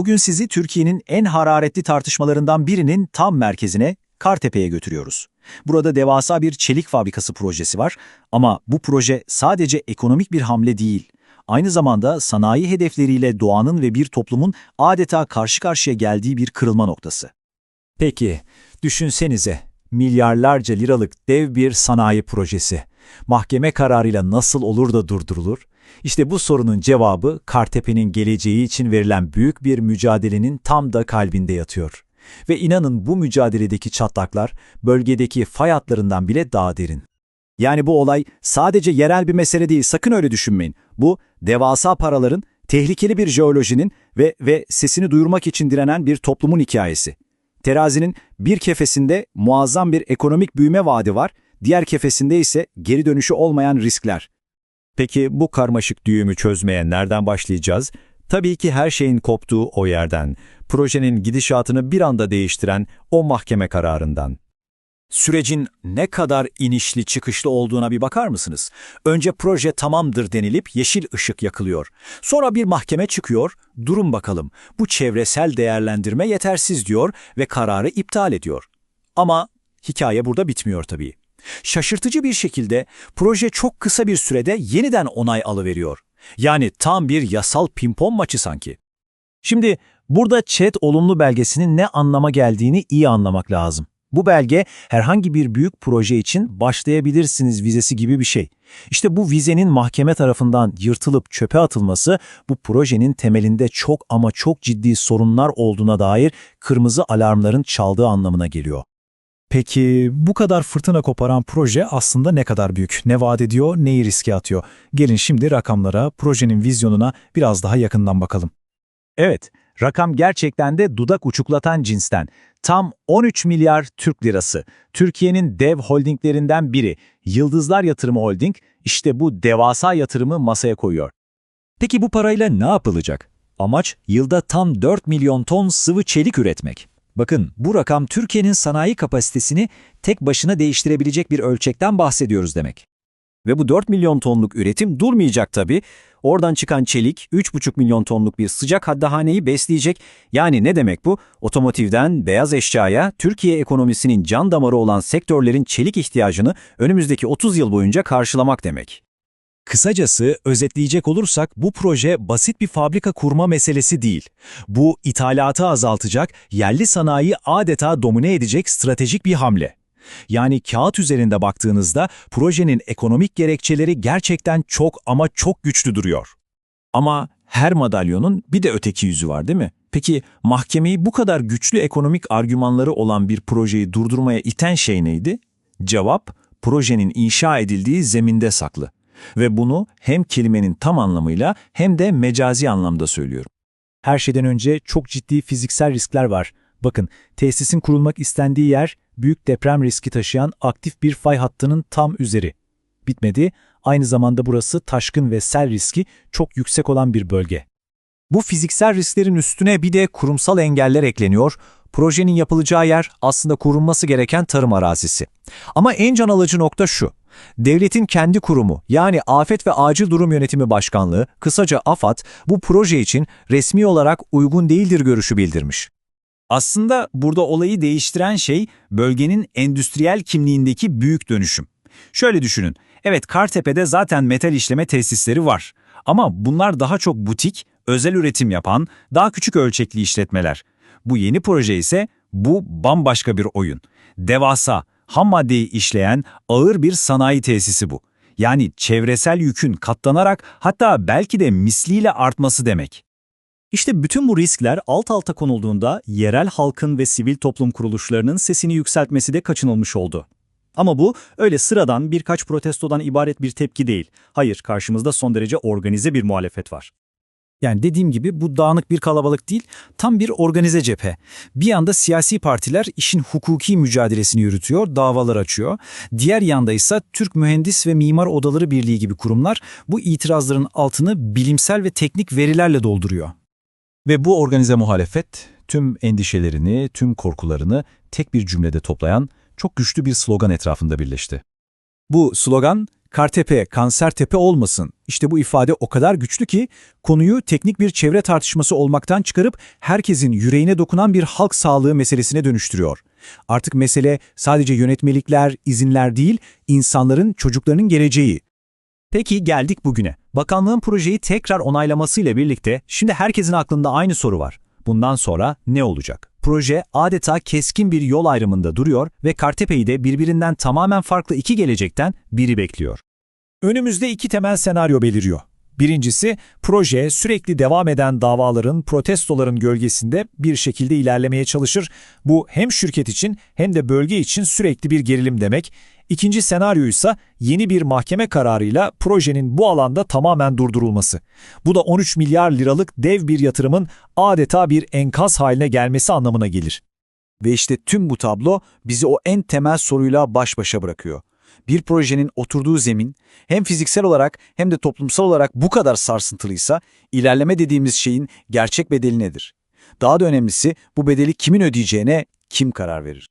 Bugün sizi Türkiye'nin en hararetli tartışmalarından birinin tam merkezine, Kartepe'ye götürüyoruz. Burada devasa bir çelik fabrikası projesi var ama bu proje sadece ekonomik bir hamle değil. Aynı zamanda sanayi hedefleriyle doğanın ve bir toplumun adeta karşı karşıya geldiği bir kırılma noktası. Peki, düşünsenize, milyarlarca liralık dev bir sanayi projesi. Mahkeme kararıyla nasıl olur da durdurulur? İşte bu sorunun cevabı Kartepe'nin geleceği için verilen büyük bir mücadelenin tam da kalbinde yatıyor. Ve inanın bu mücadeledeki çatlaklar bölgedeki fay hatlarından bile daha derin. Yani bu olay sadece yerel bir mesele değil, sakın öyle düşünmeyin. Bu, devasa paraların, tehlikeli bir jeolojinin ve, ve sesini duyurmak için direnen bir toplumun hikayesi. Terazinin bir kefesinde muazzam bir ekonomik büyüme vaadi var, diğer kefesinde ise geri dönüşü olmayan riskler. Peki bu karmaşık düğümü çözmeye nereden başlayacağız? Tabii ki her şeyin koptuğu o yerden, projenin gidişatını bir anda değiştiren o mahkeme kararından. Sürecin ne kadar inişli çıkışlı olduğuna bir bakar mısınız? Önce proje tamamdır denilip yeşil ışık yakılıyor. Sonra bir mahkeme çıkıyor, durun bakalım bu çevresel değerlendirme yetersiz diyor ve kararı iptal ediyor. Ama hikaye burada bitmiyor tabii. Şaşırtıcı bir şekilde proje çok kısa bir sürede yeniden onay alıveriyor. Yani tam bir yasal pimpon maçı sanki. Şimdi burada ÇED olumlu belgesinin ne anlama geldiğini iyi anlamak lazım. Bu belge herhangi bir büyük proje için başlayabilirsiniz vizesi gibi bir şey. İşte bu vizenin mahkeme tarafından yırtılıp çöpe atılması bu projenin temelinde çok ama çok ciddi sorunlar olduğuna dair kırmızı alarmların çaldığı anlamına geliyor. Peki bu kadar fırtına koparan proje aslında ne kadar büyük? Ne vaat ediyor, neyi riske atıyor? Gelin şimdi rakamlara, projenin vizyonuna biraz daha yakından bakalım. Evet, rakam gerçekten de dudak uçuklatan cinsten. Tam 13 milyar Türk lirası. Türkiye'nin dev holdinglerinden biri, Yıldızlar Yatırımı Holding, işte bu devasa yatırımı masaya koyuyor. Peki bu parayla ne yapılacak? Amaç yılda tam 4 milyon ton sıvı çelik üretmek. Bakın bu rakam Türkiye'nin sanayi kapasitesini tek başına değiştirebilecek bir ölçekten bahsediyoruz demek. Ve bu 4 milyon tonluk üretim durmayacak tabii. Oradan çıkan çelik 3,5 milyon tonluk bir sıcak haddahaneyi besleyecek. Yani ne demek bu? Otomotivden beyaz eşyaya Türkiye ekonomisinin can damarı olan sektörlerin çelik ihtiyacını önümüzdeki 30 yıl boyunca karşılamak demek. Kısacası özetleyecek olursak bu proje basit bir fabrika kurma meselesi değil. Bu ithalatı azaltacak, yerli sanayi adeta domine edecek stratejik bir hamle. Yani kağıt üzerinde baktığınızda projenin ekonomik gerekçeleri gerçekten çok ama çok güçlü duruyor. Ama her madalyonun bir de öteki yüzü var değil mi? Peki mahkemeyi bu kadar güçlü ekonomik argümanları olan bir projeyi durdurmaya iten şey neydi? Cevap, projenin inşa edildiği zeminde saklı. Ve bunu hem kelimenin tam anlamıyla hem de mecazi anlamda söylüyorum. Her şeyden önce çok ciddi fiziksel riskler var. Bakın, tesisin kurulmak istendiği yer büyük deprem riski taşıyan aktif bir fay hattının tam üzeri. Bitmedi, aynı zamanda burası taşkın ve sel riski çok yüksek olan bir bölge. Bu fiziksel risklerin üstüne bir de kurumsal engeller ekleniyor. Projenin yapılacağı yer aslında korunması gereken tarım arazisi. Ama en can alıcı nokta şu. Devletin kendi kurumu yani Afet ve Acil Durum Yönetimi Başkanlığı, kısaca AFAD, bu proje için resmi olarak uygun değildir görüşü bildirmiş. Aslında burada olayı değiştiren şey bölgenin endüstriyel kimliğindeki büyük dönüşüm. Şöyle düşünün, evet Kartepe'de zaten metal işleme tesisleri var. Ama bunlar daha çok butik, özel üretim yapan, daha küçük ölçekli işletmeler. Bu yeni proje ise bu bambaşka bir oyun. Devasa, ham maddeyi işleyen ağır bir sanayi tesisi bu. Yani çevresel yükün katlanarak hatta belki de misliyle artması demek. İşte bütün bu riskler alt alta konulduğunda yerel halkın ve sivil toplum kuruluşlarının sesini yükseltmesi de kaçınılmış oldu. Ama bu öyle sıradan birkaç protestodan ibaret bir tepki değil. Hayır, karşımızda son derece organize bir muhalefet var. Yani dediğim gibi bu dağınık bir kalabalık değil, tam bir organize cephe. Bir yanda siyasi partiler işin hukuki mücadelesini yürütüyor, davalar açıyor. Diğer yanda ise Türk Mühendis ve Mimar Odaları Birliği gibi kurumlar bu itirazların altını bilimsel ve teknik verilerle dolduruyor. Ve bu organize muhalefet tüm endişelerini, tüm korkularını tek bir cümlede toplayan çok güçlü bir slogan etrafında birleşti. Bu slogan Kartepe, Kansertepe olmasın. İşte bu ifade o kadar güçlü ki konuyu teknik bir çevre tartışması olmaktan çıkarıp herkesin yüreğine dokunan bir halk sağlığı meselesine dönüştürüyor. Artık mesele sadece yönetmelikler, izinler değil, insanların, çocuklarının geleceği. Peki geldik bugüne. Bakanlığın projeyi tekrar onaylamasıyla birlikte şimdi herkesin aklında aynı soru var. Bundan sonra ne olacak? Proje adeta keskin bir yol ayrımında duruyor ve Kartepe'yi de birbirinden tamamen farklı iki gelecekten biri bekliyor. Önümüzde iki temel senaryo beliriyor. Birincisi, proje sürekli devam eden davaların, protestoların gölgesinde bir şekilde ilerlemeye çalışır. Bu hem şirket için hem de bölge için sürekli bir gerilim demek. İkinci senaryo ise yeni bir mahkeme kararıyla projenin bu alanda tamamen durdurulması. Bu da 13 milyar liralık dev bir yatırımın adeta bir enkaz haline gelmesi anlamına gelir. Ve işte tüm bu tablo bizi o en temel soruyla baş başa bırakıyor. Bir projenin oturduğu zemin hem fiziksel olarak hem de toplumsal olarak bu kadar sarsıntılıysa ilerleme dediğimiz şeyin gerçek bedeli nedir? Daha da önemlisi bu bedeli kimin ödeyeceğine kim karar verir?